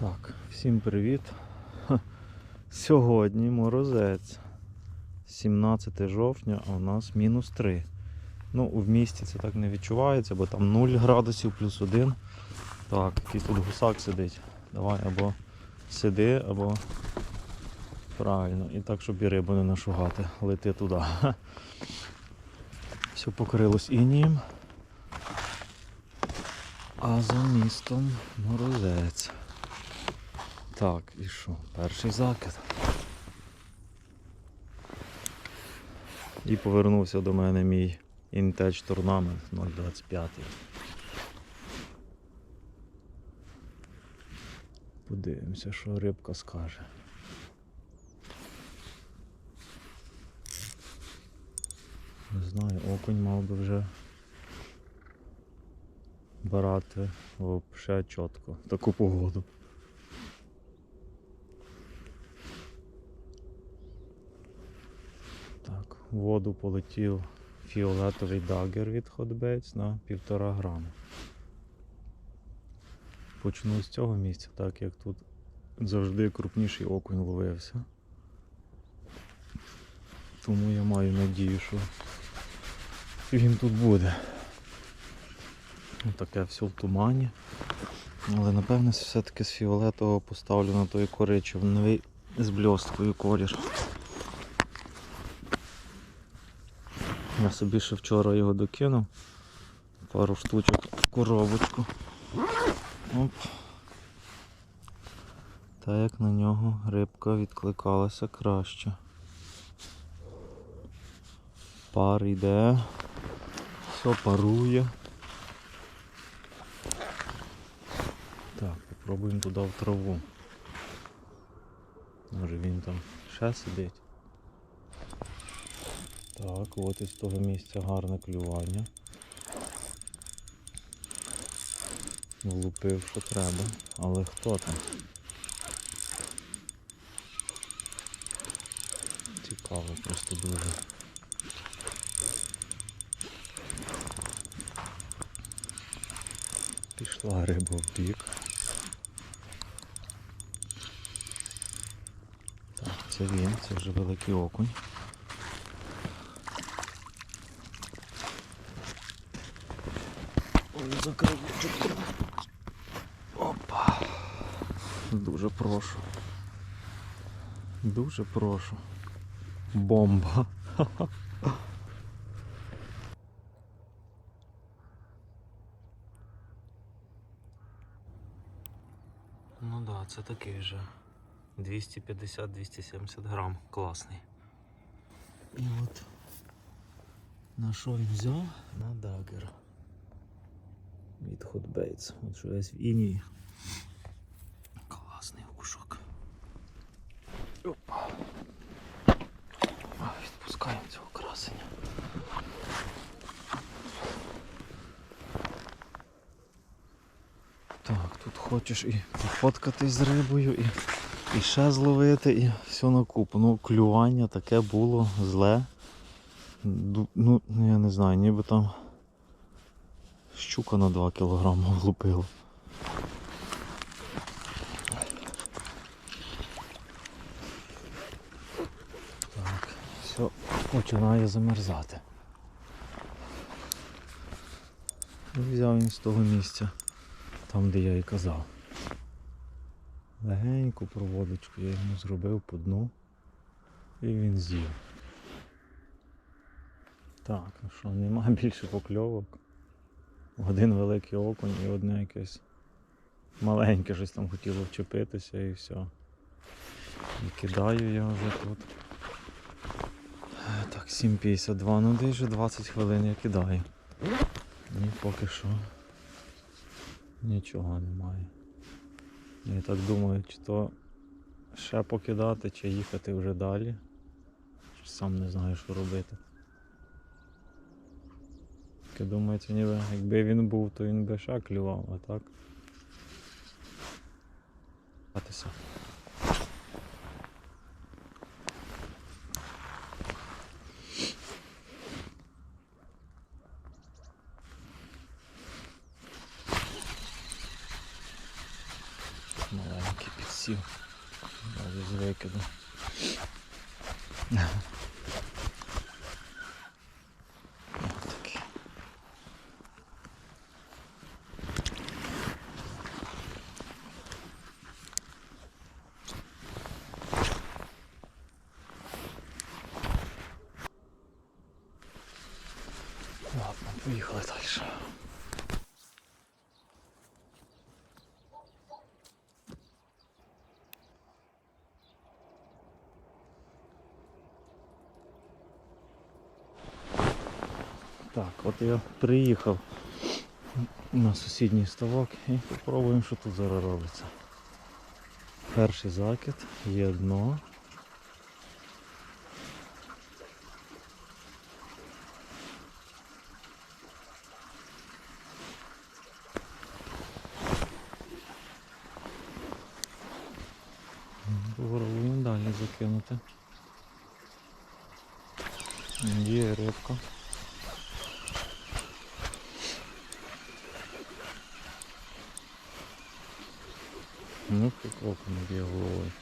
Так, всім привіт. Сьогодні морозець. 17 жовтня, а у нас мінус 3. Ну, в місті це так не відчувається, бо там 0 градусів плюс 1. Так, якийсь тут гусак сидить. Давай або сиди, або правильно. І так, щоб і рибу не нашугати. Лети туди. Все покрилось інієм. А за містом морозець. Так, і що? Перший закид. І повернувся до мене мій Intech Tournament 025. Подивимося, що рибка скаже. Не знаю, окунь мав би вже брати взагалі чітко в таку погоду. Так, воду полетів фіолетовий дагер від Hotbaits на півтора грама. Почну з цього місця, так як тут завжди крупніший окунь ловився. Тому я маю надію, що він тут буде. Таке все в тумані. Але напевне все-таки з фіолетового поставлю на той коричневий з бльосткою колір. Я собі ще вчора його докинув. Пару штучок в коробочку. Оп. Та як на нього рибка відкликалася краще. Пар йде, все парує. Так, попробуємо туди в траву. Може він там ще сидить. Так, от із того місця гарне клювання. Влупив, що треба. Але хто там? Цікаво просто дуже. Пішла риба в бік. Так, це він, це вже великий окунь. Опа. Дуже прошу. Дуже прошу. Бомба. Ну да, це такий вже 250-270 грам. Класний. І от на що він взяв? На дагер. Від Hotbaits. От що весь в інії. Класний ушок. Опа. Відпускаємо цього красення. Так, тут хочеш і пофоткатись з рибою, і, і ще зловити, і все на купу. Ну, клювання таке було зле. Ну, я не знаю, ніби там щука на 2 кг влупила. Так, все починає замерзати. Взяв він з того місця, там де я і казав. Легеньку проводочку я йому зробив по дну і він з'їв. Так, ну що, нема більше покльовок. Один великий окунь і одне якесь маленьке щось там хотіло вчепитися і все. І кидаю я вже тут. Так, 7.52, ну десь вже 20 хвилин я кидаю. І поки що нічого немає. Я так думаю, чи то ще покидати, чи їхати вже далі. Сам не знаю, що робити. Таке думається, ніби якби він був, то він би шаклював, клював, а так. Поїхали далі. Так, от я приїхав на сусідній ставок і попробуємо, що тут зараз робиться. Перший закид, є дно. Закинути. Є рибка. Ну, не б'є головою.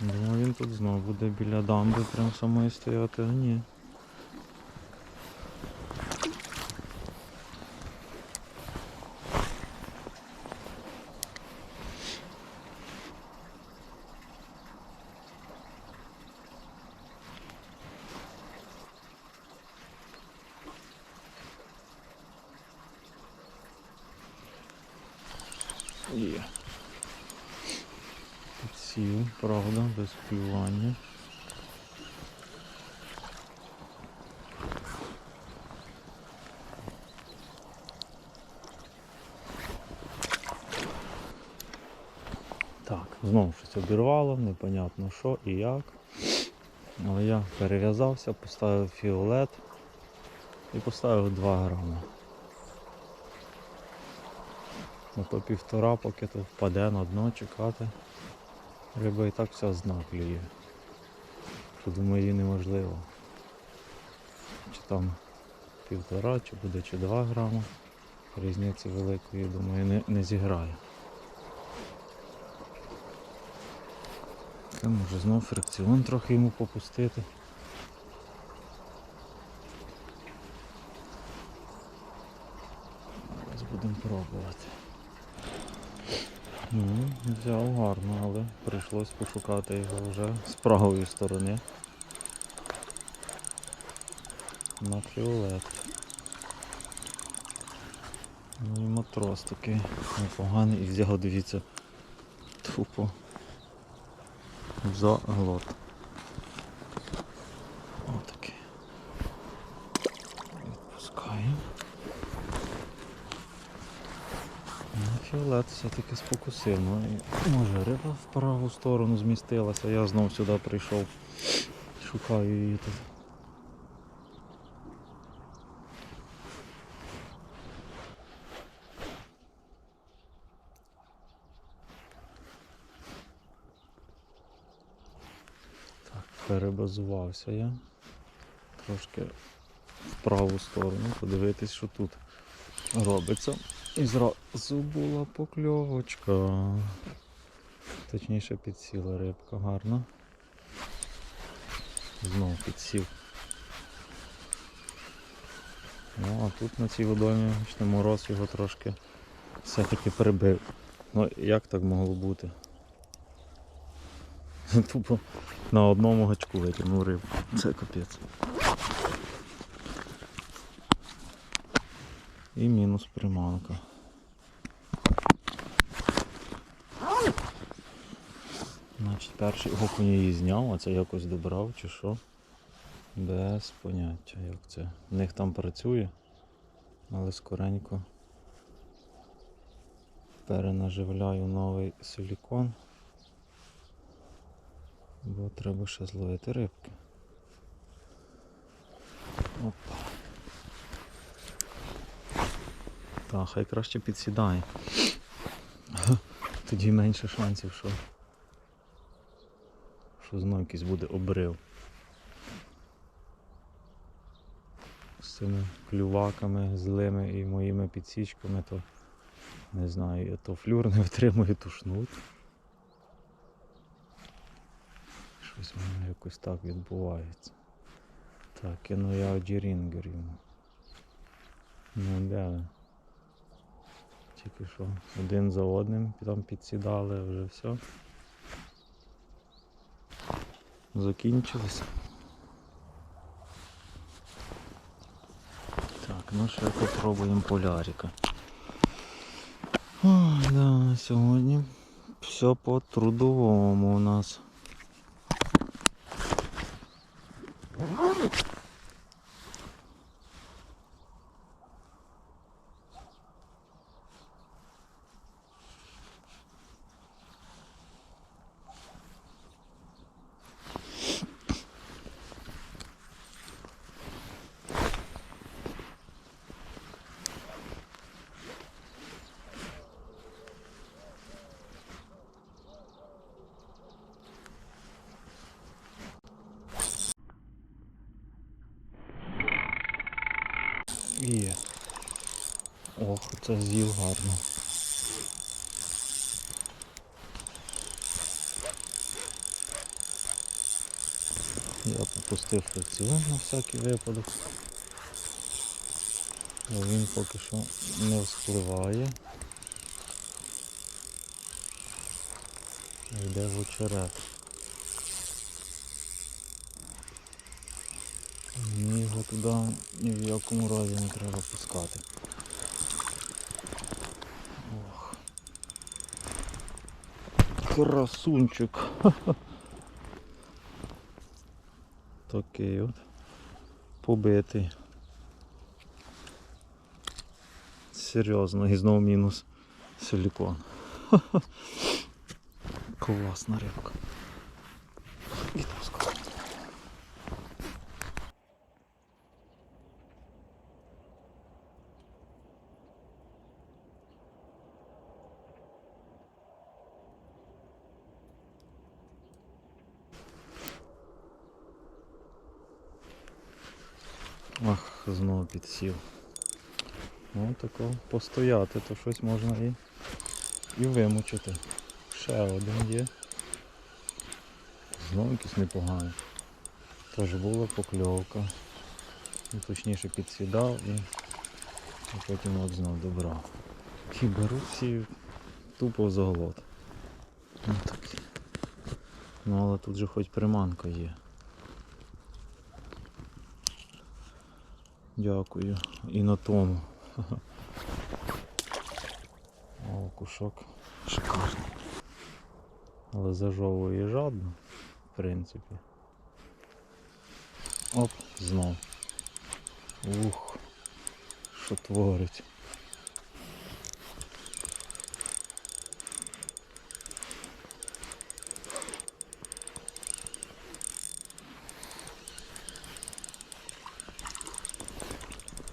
Думаю, він тут знову буде біля дамби прям самої стояти, а ні. Є. Підсів, правда, без клювання. Так, знову щось обірвало, непонятно що і як. Але я перев'язався, поставив фіолет і поставив 2 грами. Ну то півтора, поки то впаде на дно чекати. Риба і так вся з дна клює. Що думаю її неможливо. Чи там півтора, чи буде чи 2 грама. Різниці великої, думаю, не, не зіграє. Та може знов фрикціон трохи йому попустити. Зараз будемо пробувати. Ну, взяв гарно, але прийшлось пошукати його вже з правої сторони. На фіолет. Ну і матрос такий непоганий і взяв, дивіться, тупо за глот. Отакий. Відпускаємо. Фіолет все-таки спокусив. Ну, і може риба в праву сторону змістилася, я знов сюди прийшов. Шукаю її тут. Так, перебазувався я. Трошки в праву сторону, подивитись, що тут робиться. І зразу була покльовочка. Точніше підсіла рибка гарно. Знову підсів. Ну, а тут на цій водоймі бачите, мороз його трошки все-таки прибив. Ну як так могло бути? Тупо на одному гачку витягнув рибку. Це капець. І мінус приманка. Значить, перший окунь її зняв, а це якось добрав чи що. Без поняття, як це. В них там працює, але скоренько перенаживляю новий силікон. Бо треба ще зловити рибки. Опа. Та, хай краще підсідає. Тоді менше шансів, що, що знов якийсь буде обрив. З цими клюваками злими і моїми підсічками, то Не знаю, я то флюр не витримує тушнуть. Щось в мене якось так відбувається. Так, ну я одірінгер йому. Ну де? Тільки що один за одним там підсідали, вже все. Закінчилось. Так, ну ще попробуємо полярика. Ой, да, сьогодні все по трудовому у нас. Є. Ох, це з'їв гарно. Я попустив фрикціон на всякий випадок. Він поки що не вспливає. Йде в очерет. Мені його туди ні в якому разі не треба пускати. Красунчик. Такий от. Побитий. Серйозно, і знову мінус силікон. Класна рибка. Відпускай. Ах, знову підсів. Ну тако постояти, то щось можна і, і вимучити. Ще один є. Знову якийсь непоганий. Теж була покльовка. Ну, точніше підсідав і, і потім от знов добрав. І беруть всі тупо в заголот. Ну, такі. ну але тут же хоч приманка є. Дякую. І на тому. О, кушок шикарний. Але зажовує жадно, в принципі. Оп, знов. Ух, що творить.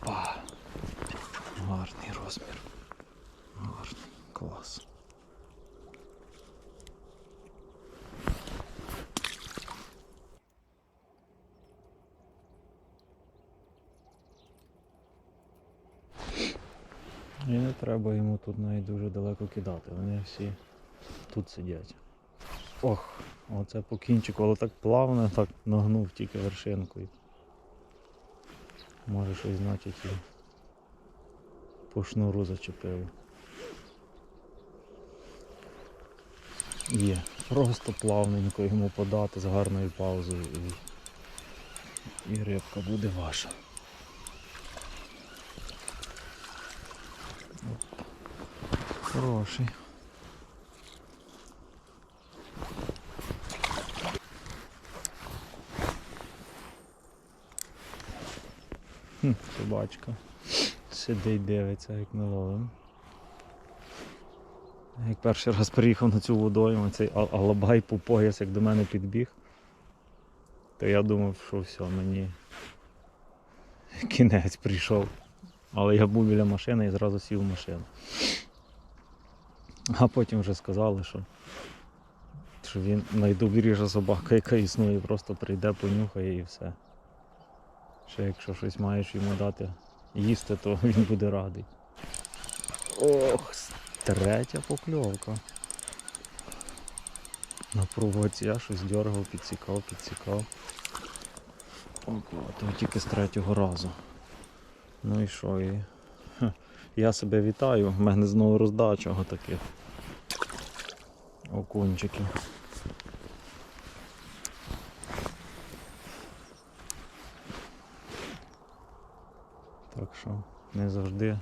Па. Гарний розмір. Гарний. Клас. І не треба йому тут навіть дуже далеко кидати. Вони всі тут сидять. Ох, оце по але так плавно, так нагнув тільки вершинкою. Може щось значить і по шнуру зачепило. Є. Просто плавненько йому подати з гарною паузою і, і рибка буде ваша. Хороший. Хм, собачка. Сидить, дивиться, як ми ловимо. Як перший раз приїхав на цю водойму, цей алабай по пояс, як до мене підбіг, то я думав, що все, мені кінець прийшов. Але я був біля машини і зразу сів в машину. А потім вже сказали, що, що він найдобріша собака, яка існує, просто прийде, понюхає і все. Ще якщо щось маєш йому дати їсти, то він буде радий. Ох, Третя покльовка. На провоці я щось дергав, підсікав, підсікав. Опа, то тільки з третього разу. Ну і що? І... Я себе вітаю, в мене знову роздача таких окунчиків. Так що не завжди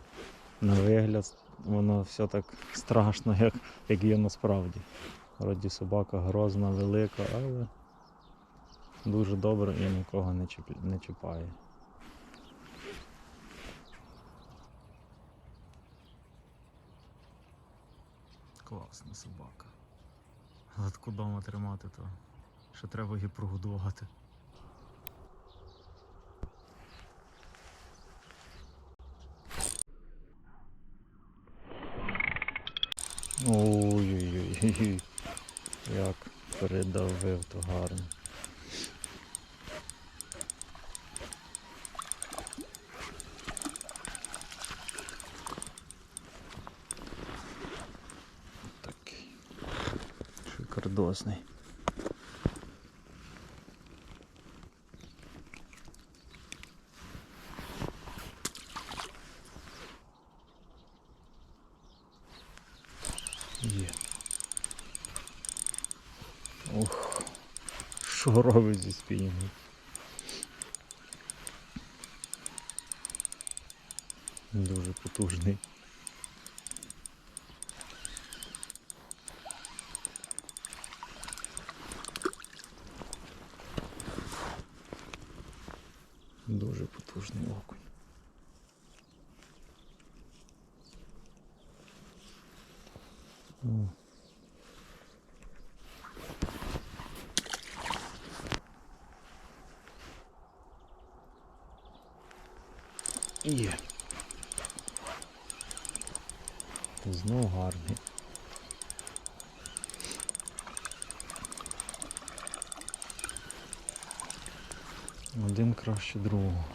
на вигляд воно все так страшно, як, як є насправді. Вроді собака грозна, велика, але дуже добре і нікого не чіпає. Класна собака. Але таку дома тримати, то ще треба її прогодувати. Ой-ой-ой, як передавив то гарно. Такий шикардосний. Є. Ох, що зі спінінгом? Дуже потужний. Дуже потужний окунь. О. Є. Знов гарний. Один краще другого.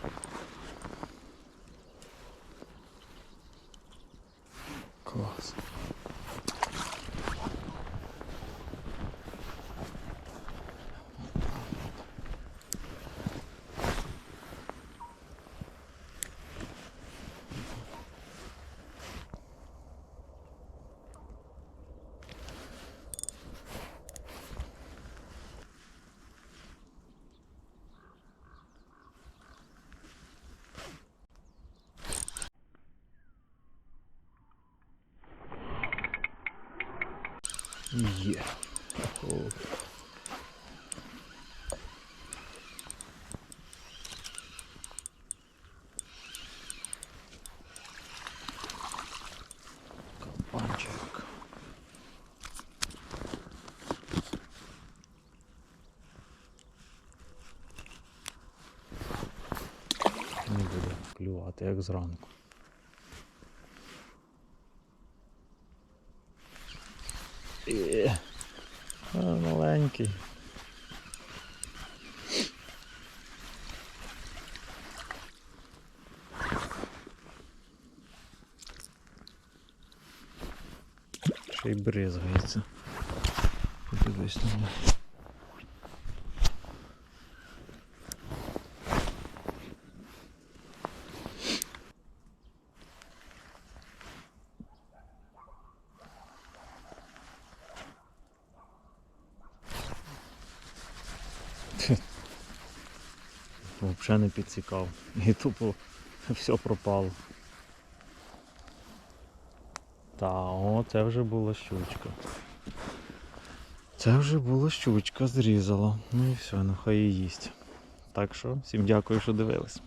Є. О. Кабанчик. Не буде клювати, зранку. Є. А, маленький. Ще й бризгається. Подивись на мене. Взагалі не підсікав. І тупо все пропало. Та, о, це вже була щучка. Це вже була щучка, зрізала. Ну і все, нехай її їсть. Так що, всім дякую, що дивились.